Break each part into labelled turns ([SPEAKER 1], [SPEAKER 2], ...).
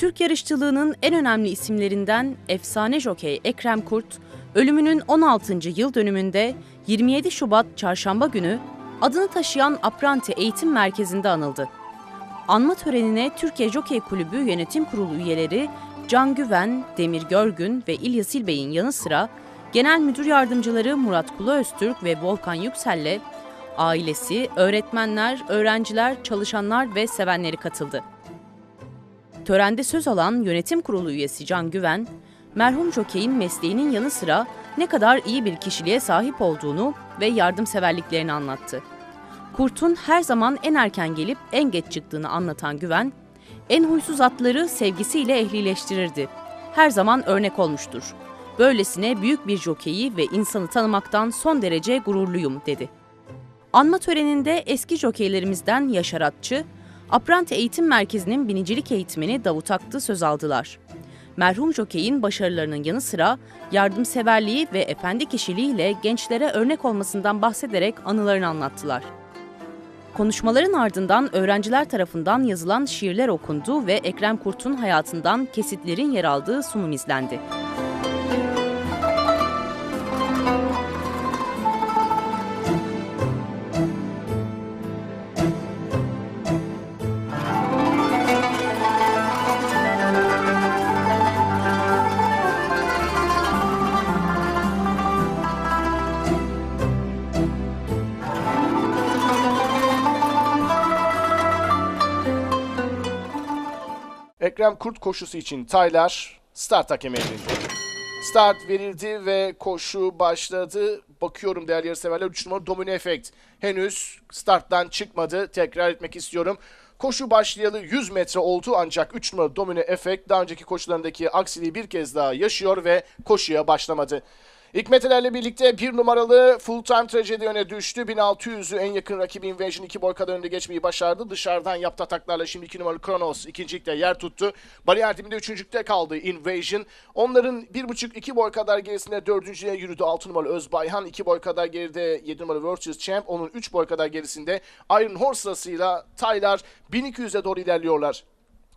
[SPEAKER 1] Türk yarışçılığının en önemli isimlerinden efsane jokey Ekrem Kurt, ölümünün 16. yıl dönümünde 27 Şubat Çarşamba günü adını taşıyan Apranti Eğitim Merkezi'nde anıldı. Anma törenine Türkiye Jokey Kulübü Yönetim Kurulu üyeleri Can Güven, Demir Görgün ve İlyas İlbey'in yanı sıra Genel Müdür Yardımcıları Murat Kulu Öztürk ve Volkan Yüksel'le ailesi, öğretmenler, öğrenciler, çalışanlar ve sevenleri katıldı. Törende söz alan yönetim kurulu üyesi Can Güven, merhum jokeyin mesleğinin yanı sıra ne kadar iyi bir kişiliğe sahip olduğunu ve yardımseverliklerini anlattı. Kurt'un her zaman en erken gelip en geç çıktığını anlatan Güven, en huysuz atları sevgisiyle ehlileştirirdi. Her zaman örnek olmuştur. Böylesine büyük bir jokeyi ve insanı tanımaktan son derece gururluyum dedi. Anma töreninde eski jokeylerimizden Yaşar Atçı, Apranti Eğitim Merkezi'nin binicilik eğitmeni Davut Aktı söz aldılar. Merhum jokeyin başarılarının yanı sıra yardımseverliği ve efendi kişiliğiyle gençlere örnek olmasından bahsederek anılarını anlattılar. Konuşmaların ardından öğrenciler tarafından yazılan şiirler okundu ve Ekrem Kurt'un hayatından kesitlerin yer aldığı sunum izlendi.
[SPEAKER 2] Ekrem Kurt koşusu için Taylar start hakemi elinde. Start verildi ve koşu başladı. Bakıyorum değerli yarışseverler 3 numara Domino Effect. Henüz starttan çıkmadı. Tekrar etmek istiyorum. Koşu başlayalı 100 metre oldu ancak 3 numara Domino Effect daha önceki koşularındaki aksiliği bir kez daha yaşıyor ve koşuya başlamadı. Hikmetelerle birlikte bir numaralı full time trajedi öne düştü. 1600'ü en yakın rakibi Invasion 2 boy kadar önde geçmeyi başardı. Dışarıdan yaptı ataklarla şimdi 2 numaralı Kronos ikincilikte yer tuttu. Bariyer dibinde üçüncülükte kaldı Invasion. Onların 1.5-2 boy kadar gerisinde dördüncüye yürüdü 6 numaralı Özbayhan. 2 boy kadar geride 7 numaralı Virtuous Champ. Onun 3 boy kadar gerisinde Iron Horse sırasıyla Tyler 1200'e doğru ilerliyorlar.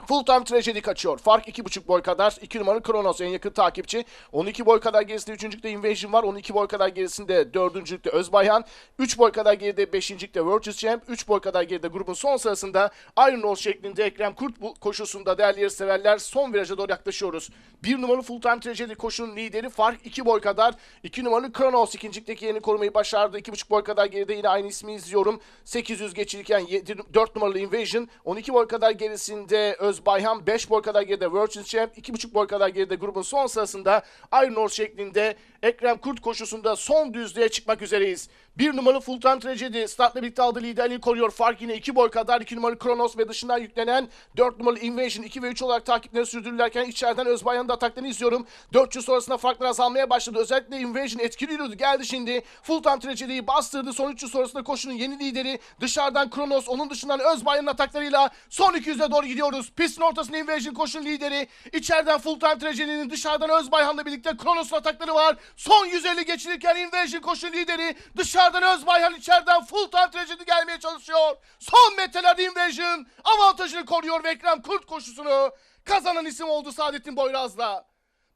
[SPEAKER 2] Full time trajedi kaçıyor. Fark 2.5 boy kadar. 2 numaralı Kronos en yakın takipçi. 12 boy kadar gerisinde 3. Invasion var. 12 boy kadar gerisinde 4. Özbayhan. 3 boy kadar geride 5. Virtuous Champ. 3 boy kadar geride grubun son sırasında Iron Horse şeklinde Ekrem Kurt bu koşusunda değerli yarışseverler son viraja doğru yaklaşıyoruz. 1 numaralı Full Time Tragedy koşunun lideri fark 2 boy kadar. 2 numaralı Kronos ikincilikteki yerini korumayı başardı. 2.5 boy kadar geride yine aynı ismi izliyorum. 800 geçilirken 4 numaralı Invasion. 12 boy kadar gerisinde Özbayhan 5 boy kadar geride Virgin Champ 2.5 boy kadar geride grubun son sırasında Iron Horse şeklinde Ekrem Kurt koşusunda son düzlüğe çıkmak üzereyiz. Bir numaralı Full Time Tragedy startla birlikte aldığı liderliği koruyor. Fark yine 2 boy kadar. 2 numaralı Kronos ve dışından yüklenen 4 numaralı Invasion 2 ve 3 olarak takipleri sürdürülürken içeriden Özbayhan'ın da ataklarını izliyorum. 400 sonrasında farklar azalmaya başladı. Özellikle Invasion etkili yürüdü. Geldi şimdi. Full Time Tragedy'yi bastırdı. Son 300 sonrasında koşunun yeni lideri. Dışarıdan Kronos. Onun dışından Özbayhan'ın ataklarıyla son 200'e doğru gidiyoruz. Pistin ortasında Invasion koşunun lideri. İçeriden Full Time Tragedy'nin dışarıdan Özbayhan'la birlikte Kronos'un atakları var. Son 150 geçilirken Invasion koşunun lideri. Dışarıdan Özbayhan içeriden Full Time Tragedy gelmeye çalışıyor. Son metrelerde Invasion avantajını koruyor ve Ekrem Kurt koşusunu kazanan isim oldu Saadettin Boyraz'la.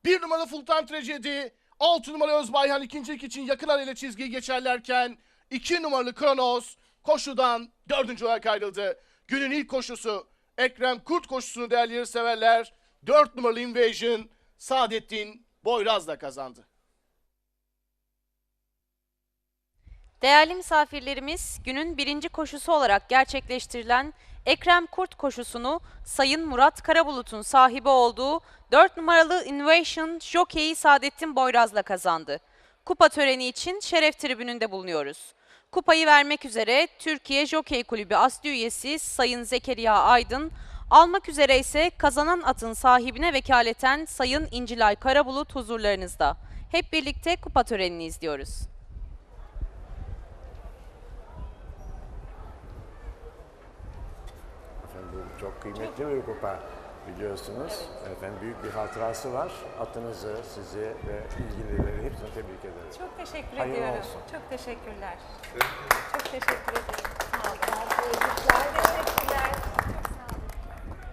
[SPEAKER 2] Bir numaralı Full Time Tragedy, 6 numaralı Özbayhan ikincilik için yakın arayla çizgiyi geçerlerken 2 numaralı Kronos koşudan dördüncü olarak ayrıldı. Günün ilk koşusu Ekrem Kurt koşusunu değerli severler 4 numaralı Invasion Saadettin Boyraz'la kazandı.
[SPEAKER 3] Değerli misafirlerimiz, günün birinci koşusu olarak gerçekleştirilen Ekrem Kurt koşusunu Sayın Murat Karabulut'un sahibi olduğu 4 numaralı Innovation Jockey Saadettin Boyraz'la kazandı. Kupa töreni için şeref tribününde bulunuyoruz. Kupayı vermek üzere Türkiye Jockey Kulübü Asli üyesi Sayın Zekeriya Aydın, almak üzere ise kazanan atın sahibine vekaleten Sayın İncilay Karabulut huzurlarınızda. Hep birlikte kupa törenini izliyoruz.
[SPEAKER 4] Efendim bu çok kıymetli bir kupa biliyorsunuz. Efendim büyük bir hatırası var. Atınızı, sizi ve ilgilileri hepsini tebrik ederim.
[SPEAKER 5] Çok teşekkür
[SPEAKER 4] Hayırlı
[SPEAKER 5] ediyorum.
[SPEAKER 4] olsun.
[SPEAKER 5] Çok teşekkürler. Çok teşekkür ederim. Sağ olun. Teşekkürler. Çok sağ olun.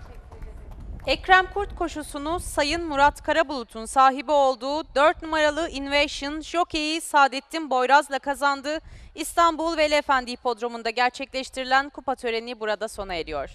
[SPEAKER 5] Teşekkür ederim.
[SPEAKER 1] Ekrem Kurt koşusunu Sayın Murat Karabulut'un sahibi olduğu 4 numaralı Innovation Jockey'i Saadettin Boyraz'la kazandı. İstanbul Veli Efendi Hipodromu'nda gerçekleştirilen kupa töreni burada sona eriyor.